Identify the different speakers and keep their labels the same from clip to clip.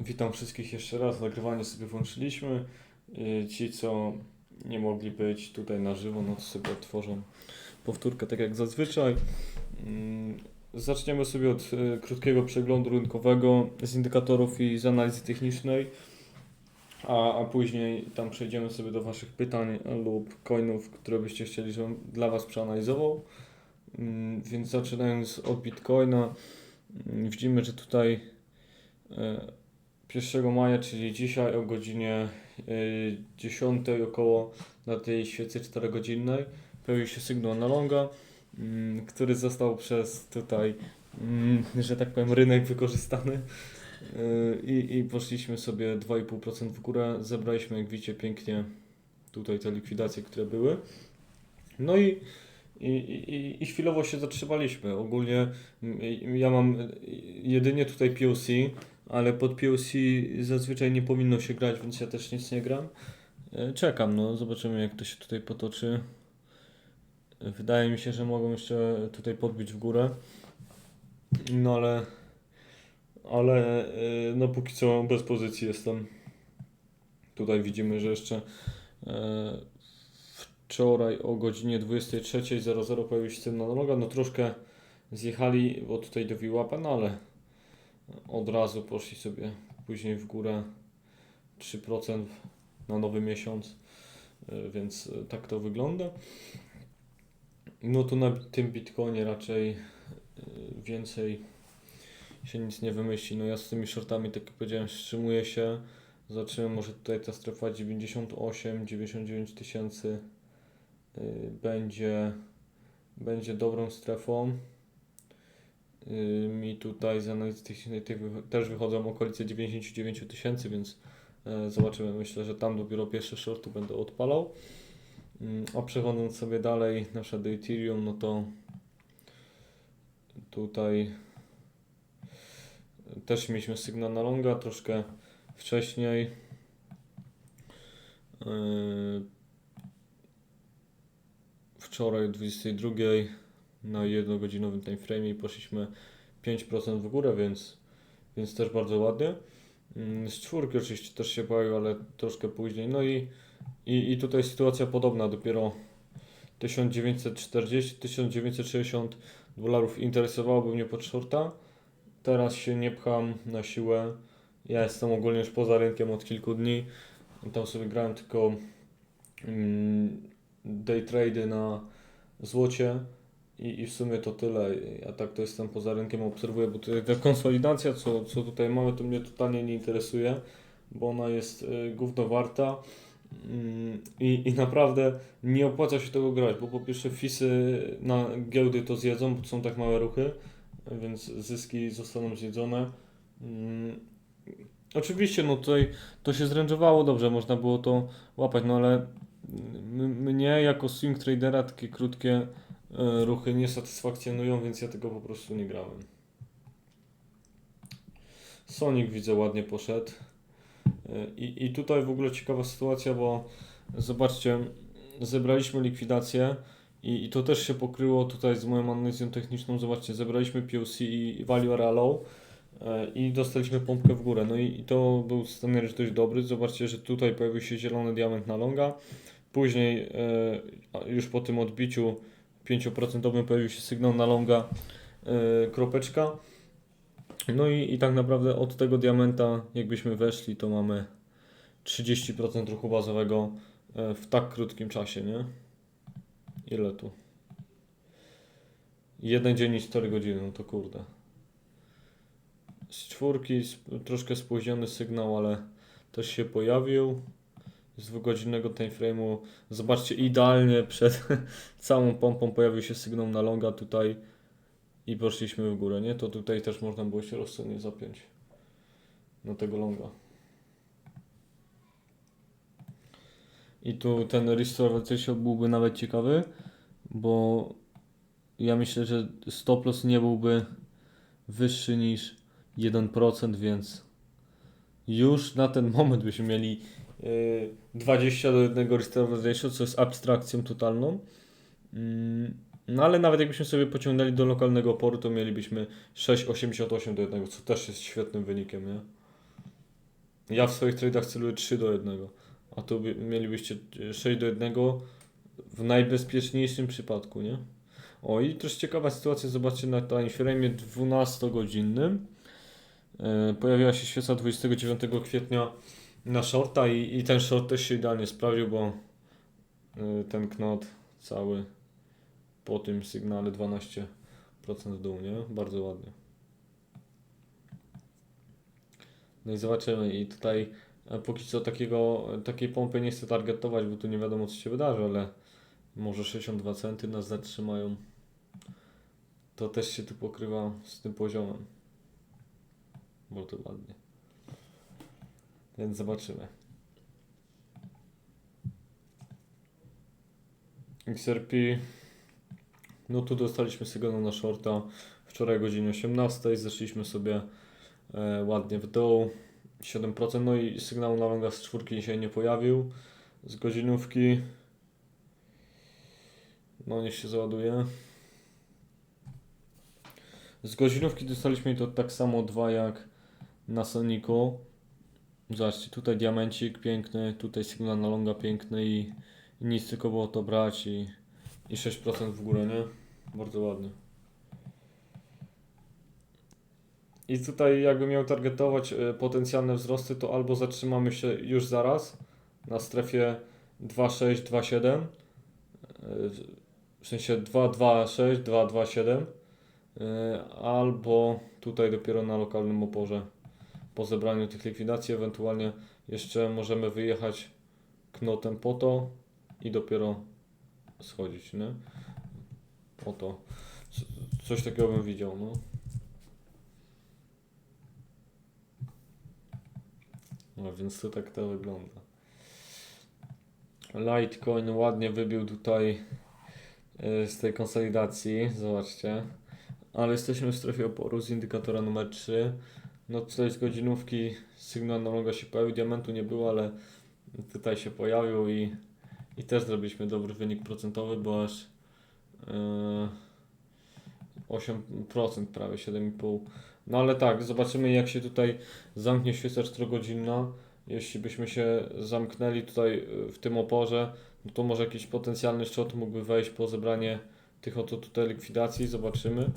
Speaker 1: Witam wszystkich jeszcze raz. Nagrywanie sobie włączyliśmy. Y, Ci, co nie mogli być tutaj na żywo, no to sobie otworzą powtórkę tak jak zazwyczaj. Mm, Zaczniemy sobie od y, krótkiego przeglądu rynkowego z indykatorów i z analizy technicznej, a, a później tam przejdziemy sobie do Waszych pytań lub coinów, które byście chcieli, żebym dla Was przeanalizował. Mm, Więc zaczynając od Bitcoina, mm, widzimy, że tutaj e, 1 maja, czyli dzisiaj o godzinie y, 10 około na tej świecy 4-godzinnej pojawił się sygnał na longa, mm, który został przez tutaj, mm, że tak powiem, rynek wykorzystany. Y, I, I poszliśmy sobie 2,5% w górę. Zebraliśmy, jak widzicie, pięknie tutaj te likwidacje, które były. No i, i, i, i chwilowo się zatrzymaliśmy. Ogólnie mm, ja mam jedynie tutaj POC, ale pod POC zazwyczaj nie powinno się grać, więc ja też nic nie gram. E, Czekam, no, zobaczymy jak to się tutaj potoczy. Wydaje mi się, że mogą jeszcze tutaj podbić w górę. No ale, ale e, no póki co bez pozycji jestem. Tutaj widzimy, że jeszcze e, wczoraj o godzinie 23.00 pojawił się noga. No troszkę zjechali, bo tutaj do VWAP, no ale od razu poszli sobie później w górę 3% na nowy miesiąc, y, więc y, tak to wygląda. No to na tym Bitcoinie raczej y, więcej się nic nie wymyśli. No ja z tymi shortami, tak jak powiedziałem, wstrzymuję się. Zobaczymy, może tutaj ta strefa 98, 99 tysięcy będzie, będzie dobrą strefą. Y, mi tutaj z analizy technicznej też wychodzą okolice 99 tysięcy, więc e, zobaczymy. Myślę, że tam dopiero pierwsze shorty będę odpalał. Mm, A przechodząc sobie dalej, nasza do Ethereum, no to tutaj też mieliśmy sygnał na longa troszkę wcześniej. Yy, Wczoraj o 22 na jednogodzinowym timeframe poszliśmy 5% w górę, więc, więc też bardzo ładnie. Mm, Z czwórki oczywiście też się pojawił, ale troszkę później. No i, i, i tutaj sytuacja podobna, dopiero 1940-1960 dolarów interesowałoby mnie pod shorta. Teraz się nie pcham na siłę. Ja jestem ogólnie już poza rynkiem od kilku dni. Tam sobie grałem tylko mm, day trady na złocie. I, I w sumie to tyle. Ja tak to jestem poza rynkiem, obserwuję, bo tutaj ta konsolidacja, co, co tutaj mamy, to mnie totalnie nie interesuje, bo ona jest y, gówno warta. Mm, I, I naprawdę nie opłaca się tego grać, bo po pierwsze fisy na giełdy to zjedzą, bo są tak małe ruchy, więc zyski zostaną zjedzone. Mm, Oczywiście, no tutaj to się zręczowało dobrze, można było to łapać, no ale mnie jako swing tradera takie krótkie ruchy nie satysfakcjonują, więc ja tego po prostu nie grałem. Sonic widzę ładnie poszedł. E, I, I tutaj w ogóle ciekawa sytuacja, bo zobaczcie, zebraliśmy likwidację i, i to też się pokryło tutaj z moją analizą techniczną. Zobaczcie, zebraliśmy POC i Value Allow e, i dostaliśmy pompkę w górę. No i, i to był scenariusz dość dobry. Zobaczcie, że tutaj pojawił się zielony diament na longa. Później e, już po tym odbiciu 5% pojawił się sygnał na longa e, kropeczka. No i, i tak naprawdę od tego diamenta, jakbyśmy weszli, to mamy 30% ruchu bazowego e, w tak krótkim czasie, nie? Ile tu? Jeden dzień i 4 godziny, no to kurde. Z czwórki troszkę spóźniony sygnał, ale też się pojawił. Z dwugodzinnego timeframe'u. Zobaczcie, idealnie przed całą pompą pojawił się sygnał na longa tutaj i poszliśmy w górę, nie? To tutaj też można było się rozsądnie zapiąć na tego longa. I tu ten restore ratio byłby nawet ciekawy, bo ja myślę, że stop loss nie byłby wyższy niż 1%, więc już na ten moment byśmy mieli 20 do 1 restore ratio, co jest abstrakcją totalną. Mm, No ale nawet jakbyśmy sobie pociągnęli do lokalnego oporu, to mielibyśmy 6,88 do 1, co też jest świetnym wynikiem, nie? Ja w swoich tradeach celuję 3 do 1, a tu by, mielibyście 6 do 1 w najbezpieczniejszym przypadku, nie? O i też ciekawa sytuacja, zobaczcie na timeframe 12-godzinnym. E, pojawiła się świeca 29 kwietnia na shorta i, i ten short też się idealnie sprawdził, bo e, ten knot cały po tym sygnale 12% w dół, nie? Bardzo ładnie. No i zobaczymy i tutaj e, póki co takiego, takiej pompy nie chcę targetować, bo tu nie wiadomo co się wydarzy, ale może 62 centy nas zatrzymają. To też się tu pokrywa z tym poziomem. Bardzo ładnie. Więc zobaczymy. XRP. No tu dostaliśmy sygnał na shorta wczoraj o godzinie 18. Zeszliśmy sobie e, ładnie w dół. 7%. No i sygnał na longa z czwórki się nie pojawił. Z godzinówki. No niech się załaduje. Z godzinówki dostaliśmy to tak samo dwa jak na Soniku. Zobaczcie, tutaj diamencik piękny, tutaj sygnał na longa piękny i, i nic tylko było to brać i, i 6% w górę, nie? Bardzo ładnie. I tutaj jakby miał targetować e, potencjalne wzrosty, to albo zatrzymamy się już zaraz na strefie 2,6, 2,7 e, w sensie 2,26, 2,27 e, albo tutaj dopiero na lokalnym oporze po zebraniu tych likwidacji, ewentualnie jeszcze możemy wyjechać knotem po to i dopiero schodzić, nie? Po to. C- Coś takiego bym widział, no. No więc to tak to wygląda. Litecoin ładnie wybił tutaj y, z tej konsolidacji, zobaczcie. Ale jesteśmy w strefie oporu z indykatora numer 3. No tutaj z godzinówki sygnał na longa się pojawił, diamentu nie było, ale tutaj się pojawił i, i też zrobiliśmy dobry wynik procentowy, bo aż yy, 8% prawie 7,5%. No ale tak, zobaczymy jak się tutaj zamknie świeca 4-godzinna. Jeśli byśmy się zamknęli tutaj y, w tym oporze, no to może jakiś potencjalny short mógłby wejść po zebranie tych oto tutaj likwidacji, zobaczymy.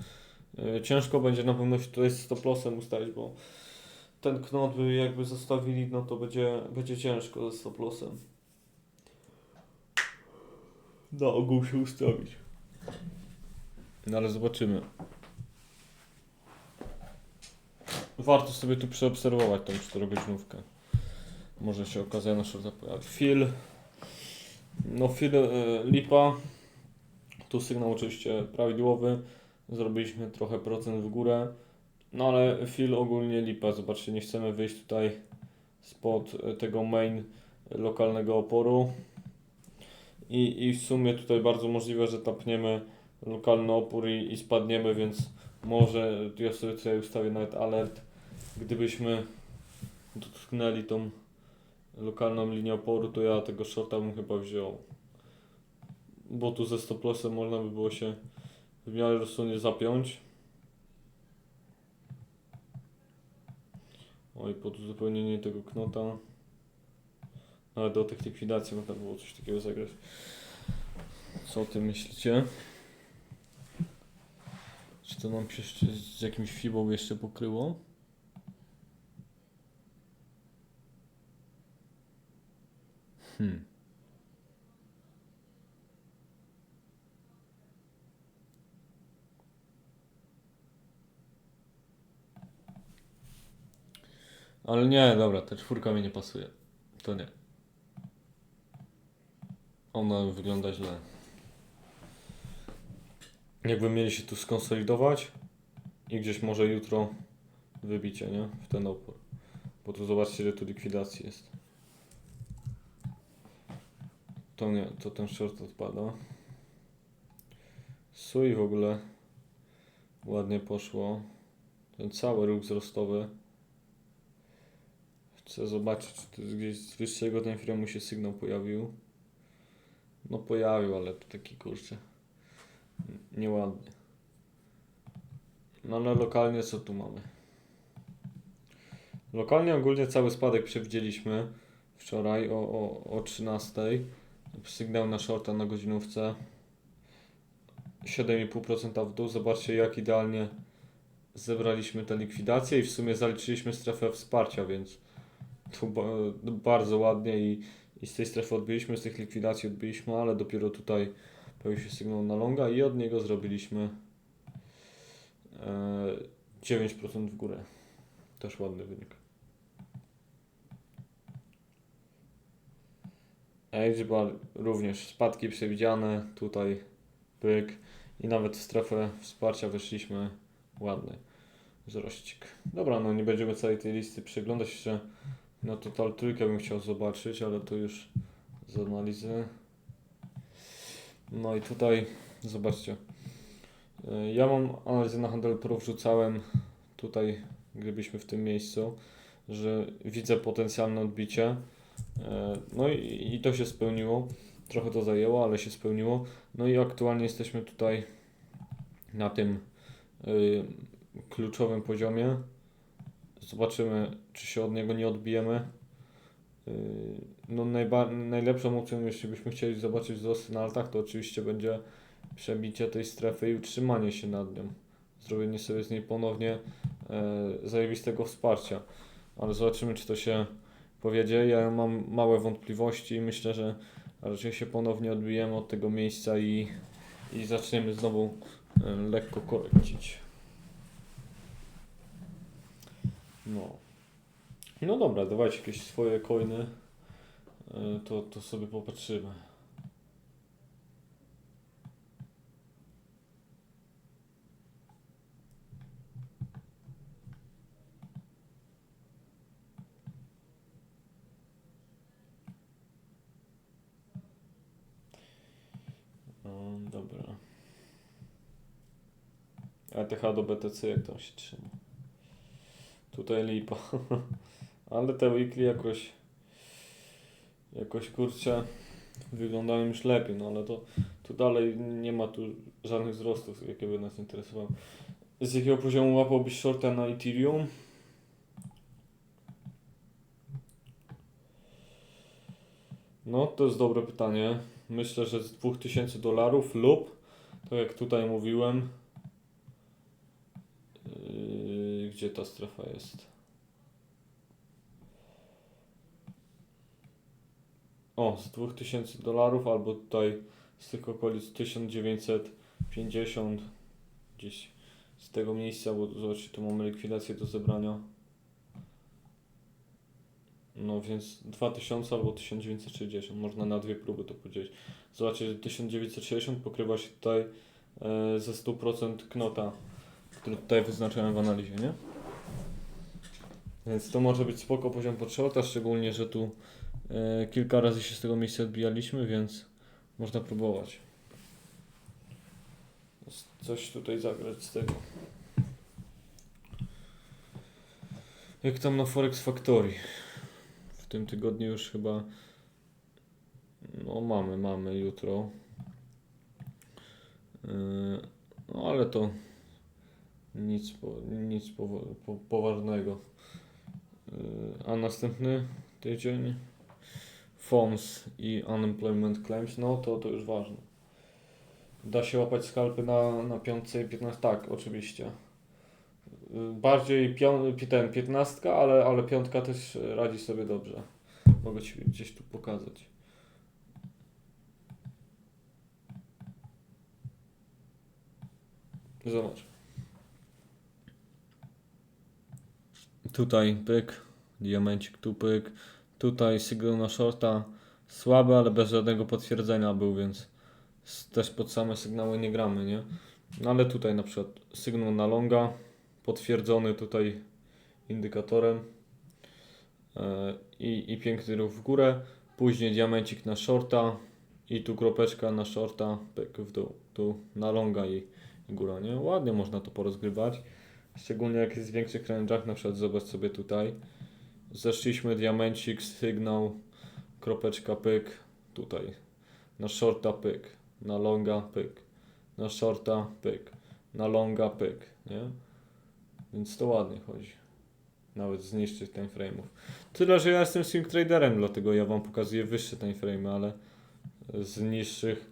Speaker 1: Y, Ciężko będzie na pewno się tutaj z stop lossem ustalić, bo ten knot by jakby zostawili, no to będzie, będzie ciężko ze stop lossem. Na ogół się ustawić. No ale zobaczymy. Warto sobie tu przeobserwować tą 4-godzinówkę. Może się okazja na shorta pojawi. Fil. No fil e, lipa. Tu sygnał oczywiście prawidłowy. Zrobiliśmy trochę procent w górę. No ale fil ogólnie lipa. Zobaczcie, nie chcemy wyjść tutaj spod e, tego main lokalnego oporu. I, I w sumie tutaj bardzo możliwe, że tapniemy lokalny opór i, i spadniemy, więc może ja sobie tutaj ustawię nawet alert. Gdybyśmy dotknęli tą lokalną linię oporu, to ja tego shorta bym chyba wziął. Bo tu ze stop można by było się w miarę rozsądnie zapiąć. Oj, pod uzupełnienie tego knota. Nawet do tych likwidacji można było coś takiego zagrać. Co o tym myślicie? Czy to nam się jeszcze z jakimś fibą jeszcze pokryło? Ale nie, dobra, ta czwórka mi nie pasuje. To nie. Ona wygląda źle. Jakby mieli się tu skonsolidować i gdzieś może jutro wybicie, nie? W ten opór. Bo tu zobaczcie, ile tu likwidacji jest. To nie, to ten short odpada. Sui w ogóle ładnie poszło. Ten cały ruch wzrostowy. Chcę zobaczyć, czy tu gdzieś z wyższego ten frame'u się sygnał pojawił. No pojawił, ale to taki kurczę. Nieładnie. No ale lokalnie co tu mamy? Lokalnie ogólnie cały spadek przewidzieliśmy wczoraj o, o, o 13. Sygnał na shorta na godzinówce. 7,5% w dół. Zobaczcie jak idealnie zebraliśmy tę likwidację i w sumie zaliczyliśmy strefę wsparcia, więc tu ba bardzo ładnie i, i z tej strefy odbiliśmy, z tych likwidacji odbiliśmy, ale dopiero tutaj pojawił się sygnał na longa i od niego zrobiliśmy e, 9% w górę. Też ładny wynik. Edgebar również spadki przewidziane, tutaj pyk i nawet w strefę wsparcia weszliśmy ładny wzrościk. Dobra, no nie będziemy całej tej listy przeglądać jeszcze na total trójkę bym chciał zobaczyć, ale to już z analizy. No i tutaj zobaczcie. Y, Ja mam analizę na Handel Pro wrzucałem tutaj, gdybyśmy w tym miejscu, że widzę potencjalne odbicie. E, No i, i to się spełniło. Trochę to zajęło, ale się spełniło. No i aktualnie jesteśmy tutaj na tym y, kluczowym poziomie. Zobaczymy, czy się od niego nie odbijemy. Yy, No najlepszą opcją, jeśli byśmy chcieli zobaczyć wzrosty na altach, to oczywiście będzie przebicie tej strefy i utrzymanie się nad nią. Zrobienie sobie z niej ponownie e, zajebistego wsparcia. Ale zobaczymy, czy to się powiedzie. Ja mam małe wątpliwości i myślę, że raczej się ponownie odbijemy od tego miejsca i, i zaczniemy znowu e, lekko korekcić. No. No dobra, dawajcie jakieś swoje coiny. Y, To, to sobie popatrzymy. No, dobra. ETH do BTC jak tam się trzyma? Tutaj lipa. Ale te weekly jakoś jakoś kurczę wyglądają już lepiej, no ale to tu dalej nie ma tu żadnych wzrostów, jakie by nas interesowały. Z jakiego poziomu łapałbyś shorta na Ethereum? No, to jest dobre pytanie. Myślę, że z 2000 dolarów lub, tak jak tutaj mówiłem, yy, gdzie ta strefa jest? O, z 2000 dolarów albo tutaj z tych okolic 1950 gdzieś z tego miejsca, bo zobaczcie, tu mamy likwidację do zebrania. No więc 2000 albo 1960, można na dwie próby to podzielić. Zobaczcie, że 1960 pokrywa się tutaj e, ze 100% knota, który tutaj wyznaczyłem w analizie, nie? Więc to może być spoko poziom pod shorta, szczególnie, że tu E, Kilka razy się z tego miejsca odbijaliśmy, więc można próbować. Coś tutaj zagrać z tego. Jak tam na Forex Factory? W tym tygodniu już chyba. No, mamy, mamy jutro. Yy, No, ale to nic, nic powa- po, poważnego. Yy, A następny tydzień? FOMS i Unemployment Claims, no to to już ważne. Da się łapać skalpy na, na piątce i 15, tak, oczywiście. Y, Bardziej pią, pi- ten, 15, ale, ale piątka też radzi sobie dobrze. Mogę Ci gdzieś tu pokazać. Zobacz. Tutaj pyk, diamencik tu pyk, Tutaj sygnał na shorta. Słaby, ale bez żadnego potwierdzenia był, więc też pod same sygnały nie gramy, nie? No ale tutaj na przykład sygnał na longa, potwierdzony tutaj indykatorem. E, i, i piękny ruch w górę, później diamencik na shorta. I tu kropeczka na shorta, pyk w dół, tu na longa i, i góra, nie? Ładnie można to porozgrywać, szczególnie jak jest w większych range'ach, na przykład zobacz sobie tutaj, Zeszliśmy diamencik, sygnał, kropeczka pyk, tutaj. Na shorta pyk, na longa pyk, na shorta pyk, na longa pyk, nie? Więc to ładnie chodzi. nawet z niższych timeframe'ów. Tyle, że ja jestem swing traderem, dlatego ja wam pokazuję wyższe timeframe'y, ale z niższych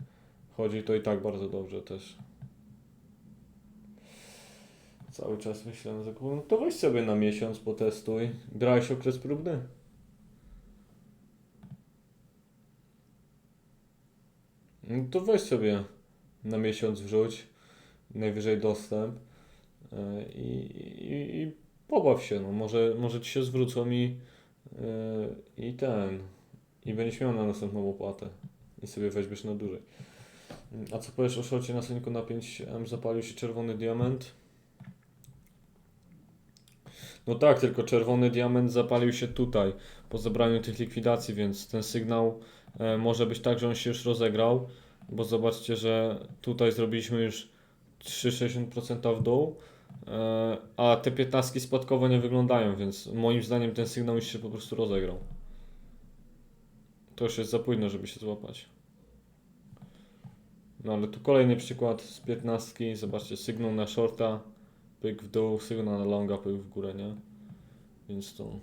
Speaker 1: chodzi to i tak bardzo dobrze też. Cały czas myślę na. No to weź sobie na miesiąc, potestuj. Grałeś okres próbny? No to weź sobie na miesiąc wrzuć, najwyżej dostęp e, i, i, i pobaw się, no może, może ci się zwrócą i, e, i ten, i będziesz miał na następną opłatę i sobie weźmiesz na dłużej. A co powiesz o szorcie na Soniku na 5M zapalił się czerwony diament? No tak, tylko czerwony diament zapalił się tutaj po zebraniu tych likwidacji, więc ten sygnał e, może być tak, że on się już rozegrał, bo zobaczcie, że tutaj zrobiliśmy już 3,60% w dół, e, a te 15 spadkowo nie wyglądają, więc moim zdaniem ten sygnał już się po prostu rozegrał. To już jest za późno, żeby się złapać. No ale tu kolejny przykład z 15. Zobaczcie, sygnał na shorta, pyk w dół, sygnał na longa, pyk w górę, nie? Więc to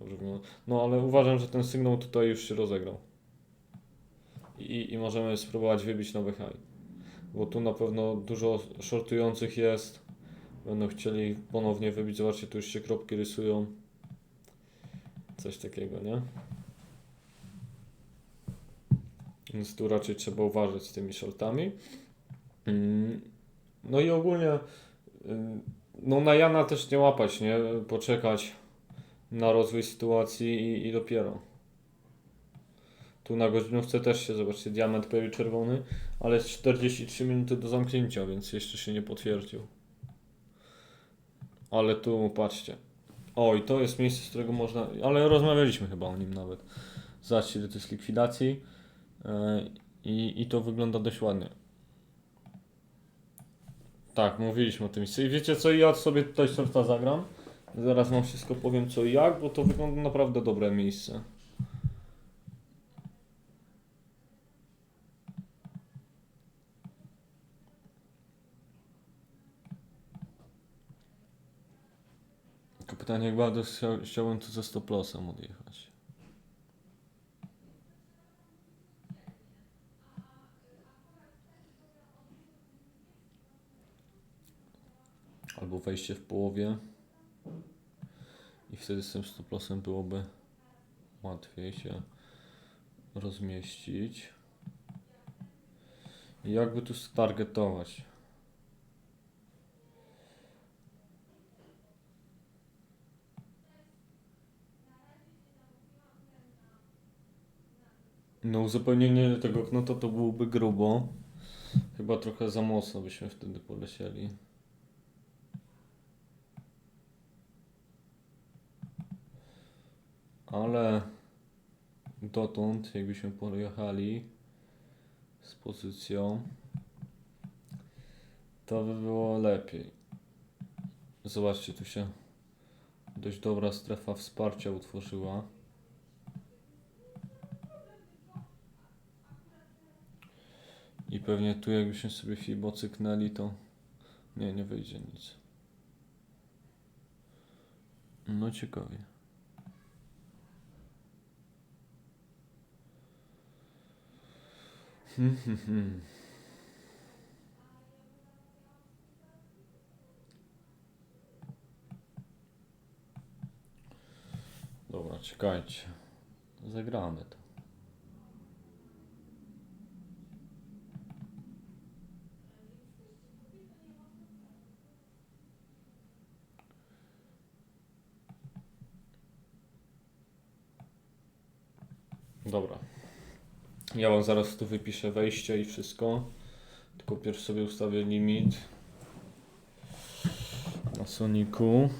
Speaker 1: dobrze wygląda. No ale uważam, że ten sygnał tutaj już się rozegrał. I, i możemy spróbować wybić nowy high. Bo tu na pewno dużo shortujących jest. Będą chcieli ponownie wybić. Zobaczcie, tu już się kropki rysują. Coś takiego, nie? Więc tu raczej trzeba uważać z tymi shortami. Mm, No i ogólnie no na Jana też nie łapać, nie? Poczekać na rozwój sytuacji i, i dopiero. Tu na godzinówce też się, zobaczcie, diament pojawił czerwony, ale jest 43 minuty do zamknięcia, więc jeszcze się nie potwierdził. Ale tu patrzcie. O, i to jest miejsce, z którego można. Ale rozmawialiśmy chyba o nim nawet. Zobaczcie, to jest likwidacji. Yy, I, I to wygląda dość ładnie. Tak, mówiliśmy o tym. I wiecie co, ja sobie tutaj sorta zagram. Zaraz wam wszystko powiem co i jak, bo to wygląda naprawdę dobre miejsce. Tylko pytanie, jak bardzo chcia, chciałbym tu ze 100 odjechać. Albo wejście w połowie. I wtedy z tym 100 byłoby łatwiej się rozmieścić. I jakby tu stargetować? No uzupełnienie tego knota to byłoby grubo. Chyba trochę za mocno byśmy wtedy polecieli. Ale dotąd, jakbyśmy pojechali z pozycją, to by było lepiej. Zobaczcie, tu się dość dobra strefa wsparcia utworzyła. I pewnie tu jakbyśmy sobie Fibo cyknęli, to nie, nie wyjdzie nic. No ciekawie. Dobra, czekajcie. Zagramy to. Dobra. Ja wam zaraz tu wypiszę wejście i wszystko. Tylko pierw sobie ustawię limit na Soniku.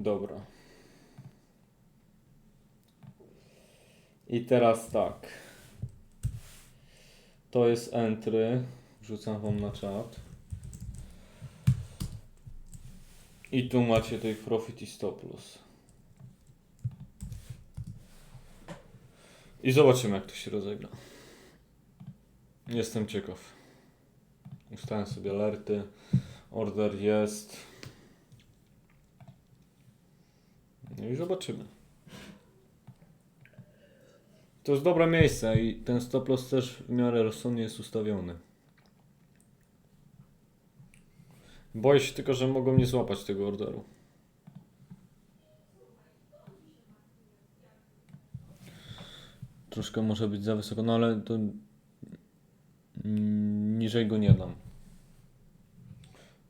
Speaker 1: Dobra. I teraz tak. To jest entry. Wrzucam wam na czat. I tu macie tej profit i stop loss. I zobaczymy jak to się rozegra. Jestem ciekaw. Ustałem sobie alerty. Order jest. No i zobaczymy. To jest dobre miejsce i ten stop loss też w miarę rozsądnie jest ustawiony. Boję się tylko, że mogą nie złapać tego orderu. Troszkę może być za wysoko, no ale to mm, niżej go nie dam.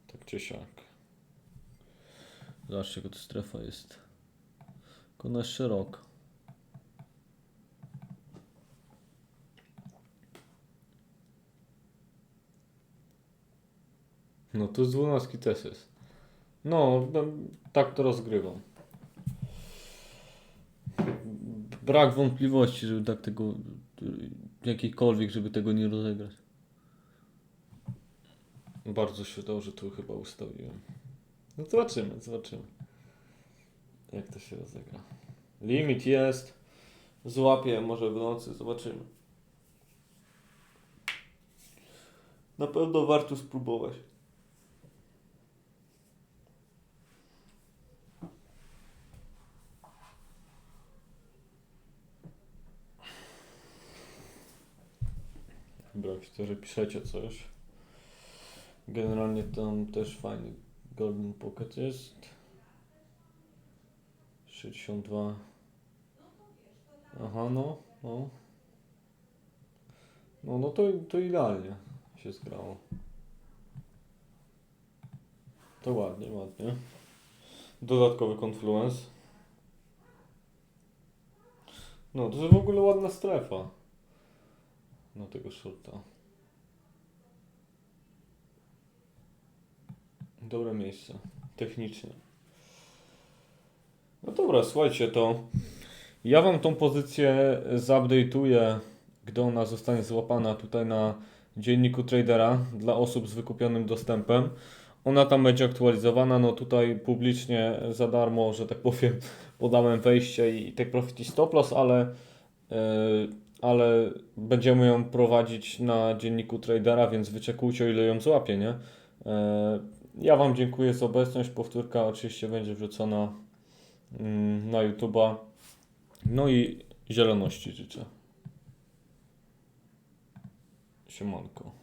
Speaker 1: Tak czy siak. Zobaczcie, jaka to strefa jest. Tylko ona jest szeroka. No tu z dwunastki też jest. No, no, tak to rozgrywam. Brak wątpliwości, żeby tak tego, jakiejkolwiek, żeby tego nie rozegrać. Bardzo się dobrze tu chyba ustawiłem. No zobaczymy, zobaczymy. Jak to się rozegra. Limit jest. Złapię może w nocy, zobaczymy. Na pewno warto spróbować. Dobra, widzę, że piszecie coś. Generalnie tam też fajny Golden Pocket jest. 62. Aha, no, no. No, no to, to idealnie się zgrało. To ładnie, ładnie. Dodatkowy confluence. No, to jest w ogóle ładna strefa na tego shorta. Dobre miejsce, technicznie. No dobra, słuchajcie, to ja Wam tą pozycję zupdate'uję, gdy ona zostanie złapana tutaj na dzienniku tradera dla osób z wykupionym dostępem. Ona tam będzie aktualizowana, no tutaj publicznie za darmo, że tak powiem, podałem wejście i take profit i stop loss, ale, yy, ale będziemy ją prowadzić na dzienniku tradera, więc wyczekujcie o ile ją złapie, nie? Yy, ja Wam dziękuję za obecność, powtórka oczywiście będzie wrzucona na YouTube'a. No i zieloności życzę. Siemanko.